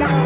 จำ